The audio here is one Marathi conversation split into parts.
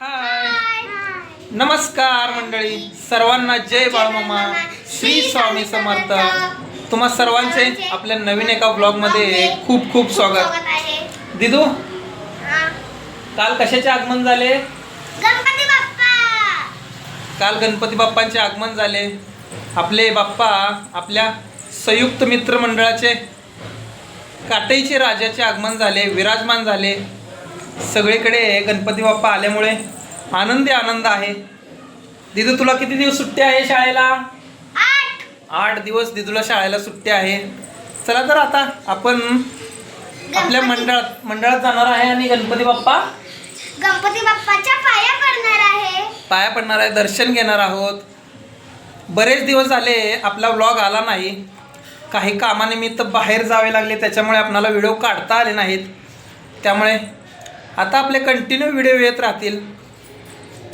हाय नमस्कार मंडळी. सर्वांना जय बाळमामा. श्री स्वामी समर्थ. तुम्हा सर्वांचे आपल्या नवीन एका ब्लॉगमध्ये खूप खूप स्वागत. दिदू. काल कशाचे आगमन झाले? गणपती बाप्पा. काल गणपती बाप्पांचे आगमन झाले. आपले बाप्पा आपल्या संयुक्त मित्र मंडळाचे काटईचे राजाचे आगमन झाले विराजमान झाले. सगळीकडे गणपती बाप्पा आल्यामुळे आनंदी आनंद आहे. दिदू तुला किती दिवस सुट्टी आहे शाळेला? आठ. दिवस दिदूला शाळेला सुट्टी आहे. चला तर आता आपण आपल्या मंडळात मंडळात जाणार आहे आणि गणपती बाप्पा गणपती बाप्पाच्या पाया पडणार आहे. पाया पडणार आहे दर्शन घेणार आहोत. बरेच दिवस झाले आपला व्लॉग आला नाही. काही कामानिमित्त बाहेर जावे लागले त्याच्यामुळे आपणाला व्हिडिओ काढता आले नाहीत. त्यामुळे आता आपले कंटिन्यू व्हिडिओ येत राहतील.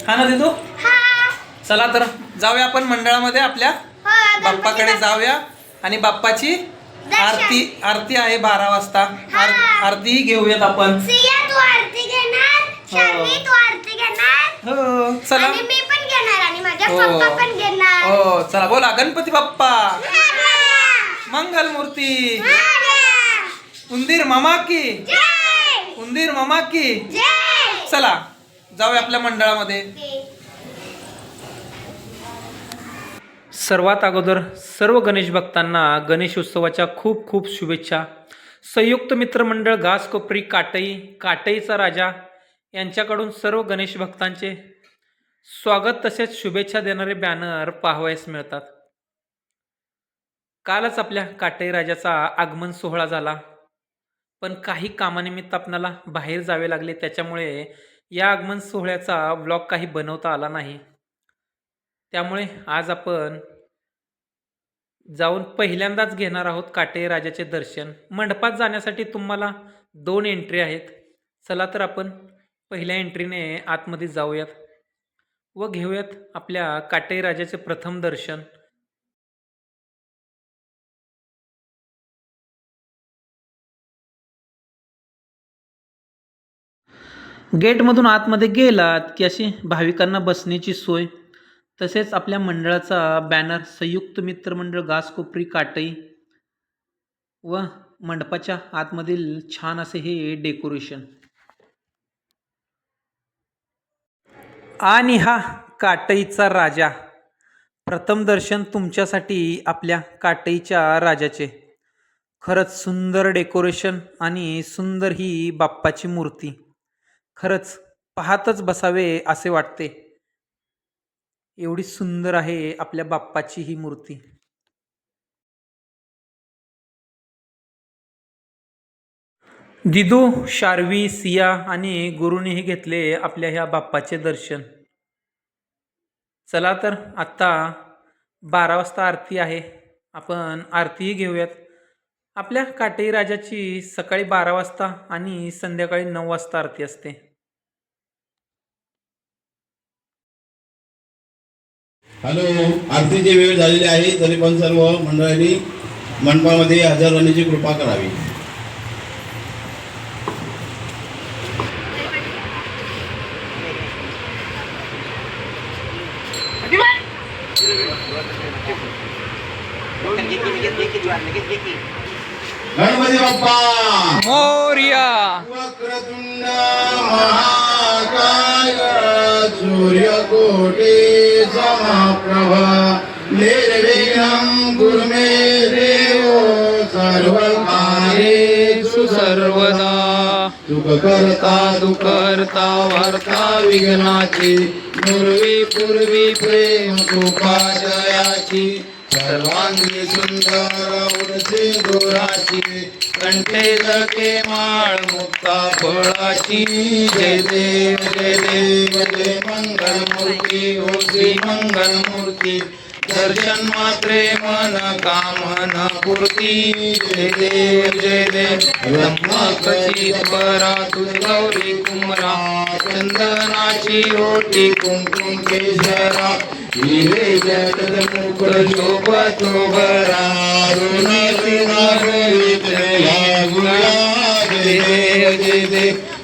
हा ना दिदू? हा. चला तर जाऊया आपण मंडळामध्ये आपल्या हो, बाप्पाकडे बाप्पा- जाऊया. आणि बाप्पाची. आरती आरती आहे बारा वाजता. आर- हा. आरतीही घेऊयात आपण. आरती आरती घेणार? हो. चला. हो. हो चला. बोला गणपती बाप्पा! मंगल मूर्ती! उंदीर मामा की! उंदीर मामा की! चला जाऊया आपल्या मंडळामध्ये. सर्वात अगोदर सर्व गणेश भक्तांना गणेश उत्सवाच्या खूप खूप शुभेच्छा. संयुक्त मित्रमंडळ घास कोपरी काटई काटईचा राजा यांच्याकडून सर्व गणेश भक्तांचे स्वागत तसेच शुभेच्छा देणारे बॅनर पाहावयास मिळतात. कालच आपल्या काटई राजाचा आगमन सोहळा झाला. पण काही कामानिमित्त आपणाला बाहेर जावे लागले त्याच्यामुळे या आगमन सोहळ्याचा व्लॉग काही बनवता आला नाही. त्यामुळे आज आपण जाऊन पहिल्यांदाच घेणार आहोत काटे राजाचे दर्शन. मंडपात जाण्यासाठी तुम्हाला दोन एंट्री आहेत. चला तर आपण पहिल्या एंट्रीने आतमध्ये जाऊयात व घेऊयात आपल्या काटे राजाचे प्रथम दर्शन. गेटमधून आतमध्ये गेलात की अशी भाविकांना बसण्याची सोय. तसेच आपल्या मंडळाचा बॅनर संयुक्त मित्रमंडळ घासकोपरी काटई व मंडपाच्या आतमधील छान असे हे डेकोरेशन आणि हा काटईचा राजा. प्रथम दर्शन तुमच्यासाठी आपल्या काटईच्या राजाचे. खरंच सुंदर डेकोरेशन आणि सुंदर ही बाप्पाची मूर्ती. खरंच पाहतच बसावे असे वाटते. एवढी सुंदर आहे आपल्या बाप्पाची ही मूर्ती. दिदू शार्वी सिया आणि गुरुनीही घेतले आपल्या ह्या बाप्पाचे दर्शन. चला तर आत्ता बारा वाजता आरती आहे. आपण आरतीही घेऊयात. आपल्या काटेई राजाची सकाळी बारा वाजता आणि संध्याकाळी नऊ वाजता आरती असते. हॅलो आरतीची वेळ झालेली आहे. तरी पण सर्व मंडळांनी मंडपामध्ये हजर राहण्याची कृपा करावी. गणपती बाप्पा! मोर्या! वक्रतुंड महाकाय सूर्यकोटी! समप्रभ निर्विघ्नं कुरु मे देवो सर्वकार्येषु सर्वदा। दुःख करता दुःख वार्ता विघ्नाची पूर्वी पूर्वी प्रेम कृपा जयाची सर्वांगी सुंदर उडसे दोराची कंठे जके माळ मुक्ता फळाची. जय देव जय देव जय मंगल मूर्ती ओ श्री मंगल मूर्ती दर्शन मात्रे मन कामन पूर्ती. जय देव जय देव. ब्रह्मकची परा तु गौरी कुमरा चंदनाची ओटी कुंकुम केशरा हिरे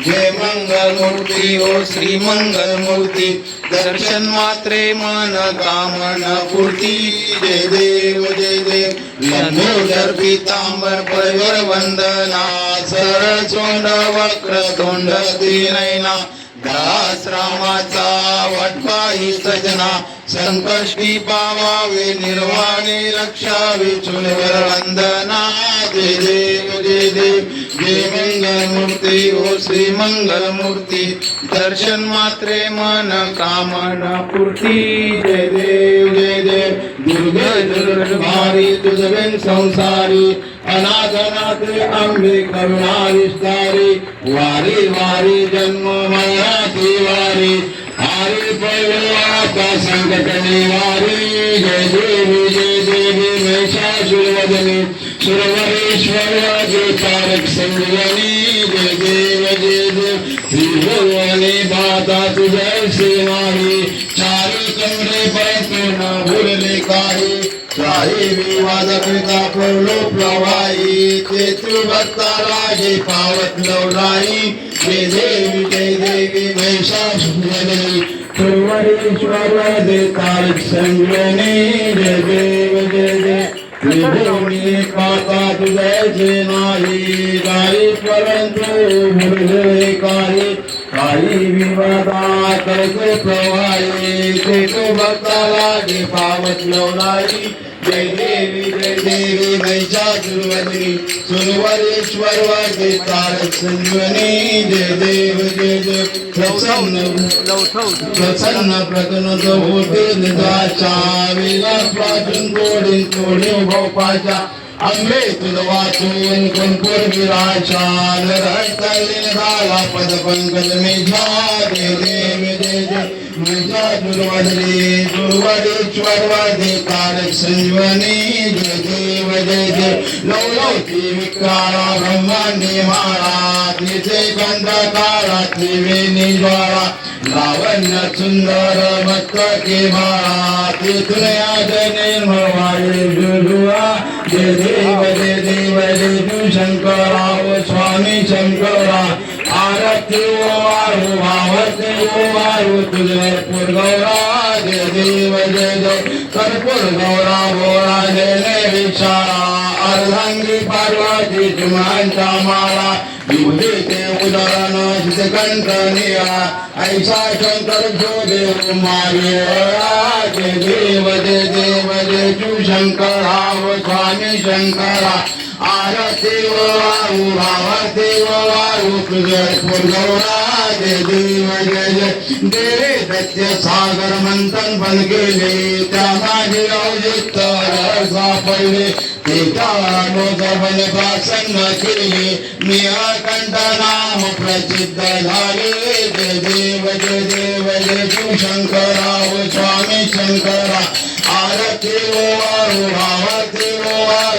जय मंगल मूर्ती ओ श्री मंगल मूर्ती दर्शन मात्रे मन कामन पूर्ती जय देव जय देव लंबोदर पितांबर परिवर वंदना सरळ चोंड वक्र तोंड नयना दास रामाचा ही सजना संकष्टी पावावे निर्वाणे रक्षावे चुनवर वंदना जय देव जय देव. जय मंगल मूर्ती ओ श्री मंगल मूर्ती दर्शन मात्रे मन कामना पूर्ती. जय देव जय देव. दुर्गे दुर्गभारी तुझवेन संसारी. अनाथनाथे अंबे करुणा विस्तारी वारी वारी जन्म मरणाची वारी हरी पळवाचा संकट निवारी जय देवी जय देवी महिषासुरवदनी. सुरवरेश्वर जय तारक संजीवनी जय देव जय देव त्रिभुवने माता तुझे सेवाही मी विवाद करिता पडलो प्रवाही तेथील भक्ताला हे पावत नवराई जय देवी जय देवी महिषासुरवदनी सुरवरेश्वर जय तारक जय देव जय तुझ्याचे नाही काही परंतु मुरले काही काही विवादा करते प्रवाही ते भक्ताला जे पावत लवलाई जय देवी जय देवी सुरवरेश्वर तारक संजीवनी जय देव जय देव प्रसन्न प्रसन्न प्रकरण होते निदाच्या तोडे आंबे तुला वाचून झाला पद पंकज मेघा जय देव जय जय मेघा दुर्वदली दुर्वडेश्वर संजीवनी जय देव जय विकारा मारा गंधकारा त्रिवेणी लावण्य सुंदर मत माळा तिथून याद निर्मळ वाळे जुजुआ जय देव जय देव जय तू शंकरा ओ स्वामी शंकरा वाळू वाळू तुझे देव कर्पूर गौरा विचारा अर्धांगी पार्वती माळा विभूती ते कंठ निळा ऐसा शंकर जो देव मागे देव देव तू शंकरा स्वामी शंकरा आरती वारू वारू तुझे देव जय जय देवे सत्य सागर मंथन बन गेले त्या माझे सापडले ते प्रसन्न केले निळकंठ नाम प्रसिद्ध झाले जय देव जय देव जय तू शंकरा स्वामी शंकरा आरती वारू भावती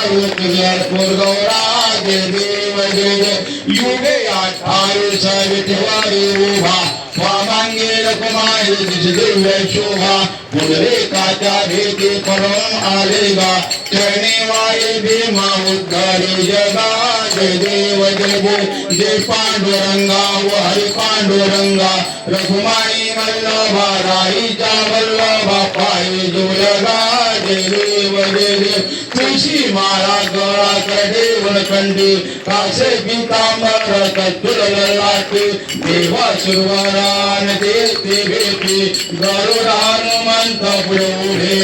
वारू तुझ्या गौरा जय देव जय युगे विठवारी उभा। स्वामांगे रकुमारी दिव्य शोभा पुनरेकाच्या भेटी करून भीमा उद्धारी जगा जय देव जय जय पांडुरंगा व हरी पांडुरंगा रघुमाई वल्लभा राईच्या वल्लभा पायी जुलगा जय देव जय देव तुळशी माळा गळा कंडी कासे पितांबर कस्तुर लाटी देवा सुरवरान देते भेटी गरुड हनुमंत पुढे उभे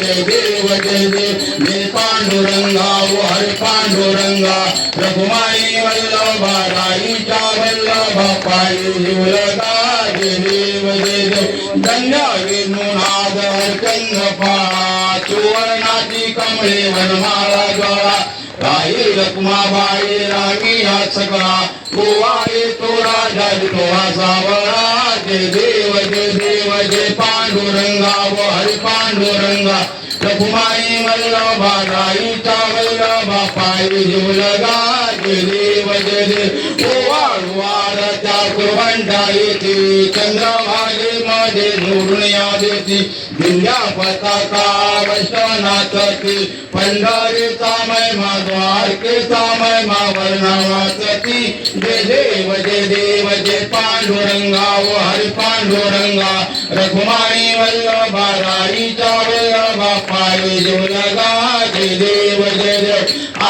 जय देव जय देव. जय पांडुरंगा ओ हरी पांडुरंगा रघुमाई वल्लभा राईचा वल्लभा पायी शिवलता जय देव जय देव. धन्य विनुनाद चंद्र पाळा सुवर्णाची कमळे वनमाला गळा काही रकुमाबाई राणी हा सगळा. गोवा तो राजा तो सावळा जय देव जय देव जय पांडुरंगा व हरी पांडुरंगा रकुमाई वल्लभा राईचा वल्लभा पायी जीव लगा जय देव जय देव ओवाळ वारच्या कुरवंटा येते चंद्रभागे मध्ये निवडून या देती दिव्या पताका वैष्णवनाथती पंढरीचा महिमा द्वारकेचा महिमा वर्णवाचती जय देव जय देव जय पांडुरंगा ओ हरी पांडुरंगा रघुमाई वल्लभा राईचा वल्लभा पायी जीव लगा देव जय.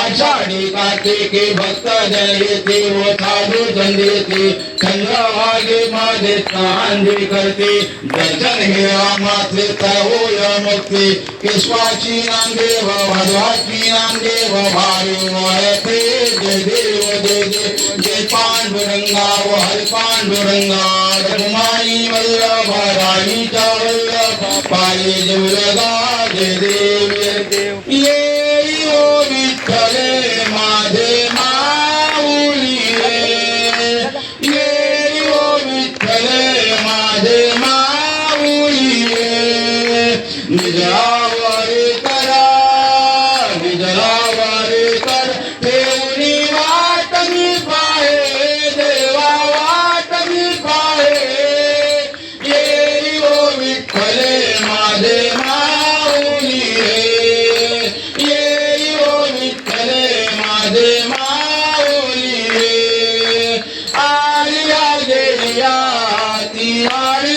आषाढी कार्तिके भक्त जन येते व साधू जन येते चंद्रभागे मध्ये चांदी करते। दर्शन हे रामाचे होय मुक्ती। केशवाची नामदेव भगवाची नामदेव भावी वळते जय देव जय जय जय पांडुरंगा व हरी पांडुरंगा। रघुमाई वल्लभ राणीचा वल्लभ पायी जय देव जय देव। ती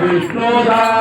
विष्णुदास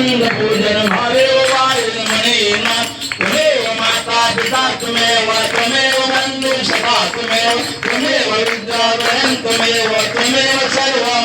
पायन पूजन भावे त्वमेव माता पिता त्वमेव त्वमेव बंधु सखा त्वमेव त्वमेव विद्यावयं त्वमेव त्वमेव सर्वं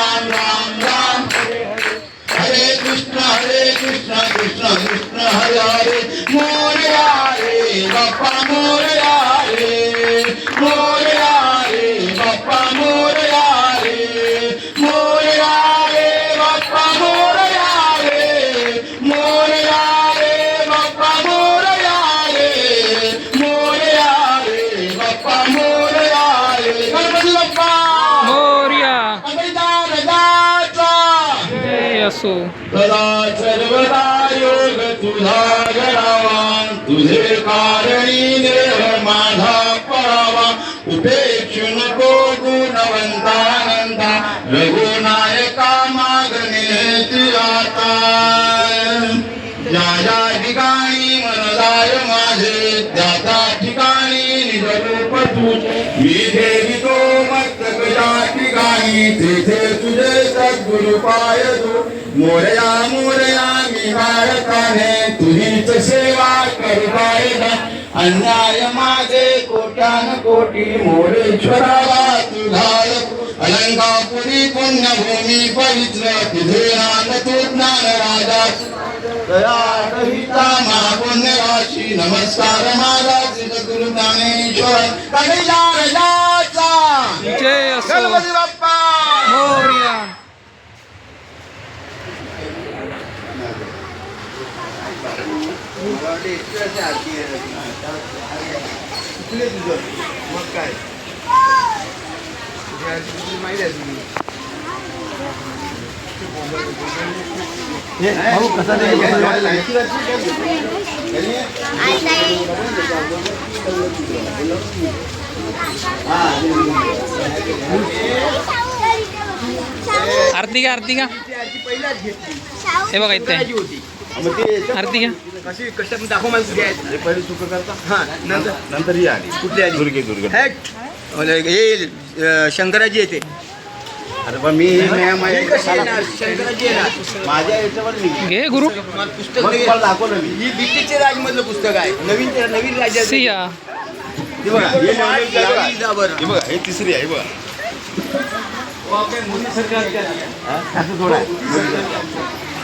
हरे कृष्ण कृष्ण कृष्ण हरे हरे। मोरया रे बाप्पा मोरया रे मोरया रे बाप्पा सदा सर्वदा योग तुझा घडावा तुझे कारणी देह माझा पळावा उपेक्षु नको गुणवंतानंदा रघुनायका मागणे आता ज्या ज्या ठिकाणी मनदाय माझे त्या त्या ठिकाणी निजरूप तू मी ठेवितो मस्तकच्या ठिकाणी तेथे तुझे सद्गुरु पाय तू मोरया मोरया मी भारताने तुझीच सेवा करू पायदा. अन्याय माझे कोट्यान कोटी मोरेश्वराला तुझा अलंकापुरी पुण्यभूमी पवित्र तिथे नान तू ज्ञान राजा. दयारहिता महापुण्य राशी नमस्कार माझा गुरु ज्ञानेश्वर. कणिजा राजाचा. गणपती बाप्पा मोरया मग काय आरती घ्या आरती घ्या. हे बघा इथे. आरती घ्या. कशी दाखव मला घ्यायचं पहिले सुख करता? हा नंतर. नंतर ही आली. कुठली आली? दुर्गे दुर्गे. हॅट हे अं, शंकराची येते अरे पण मी ही कशी येणार? माझ्या याच्यावर घे गुरु. पुस्तक दाखवलं मी. ही राजमधलं पुस्तक आहे. नवीन नवीन राज्याचं हे बघा बघा. तिसरी आहे हे बघा? असं थोडं आहे.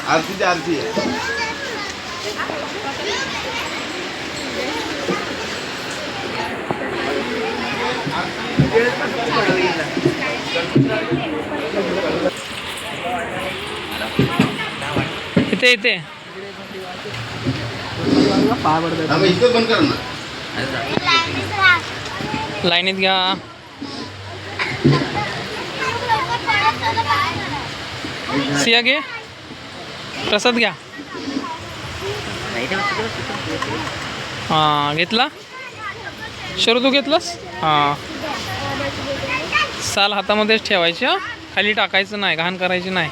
आरती ते आरती आहे. इथे इथे. मग इथं बंद कर ना. लाईनीत घ्या. सिया घे. प्रसाद घ्या. हां घेतला? शरू तू घेतलास? हां. साल हातामध्येच ठेवायची खाली टाकायचं नाही घाण करायची नाही.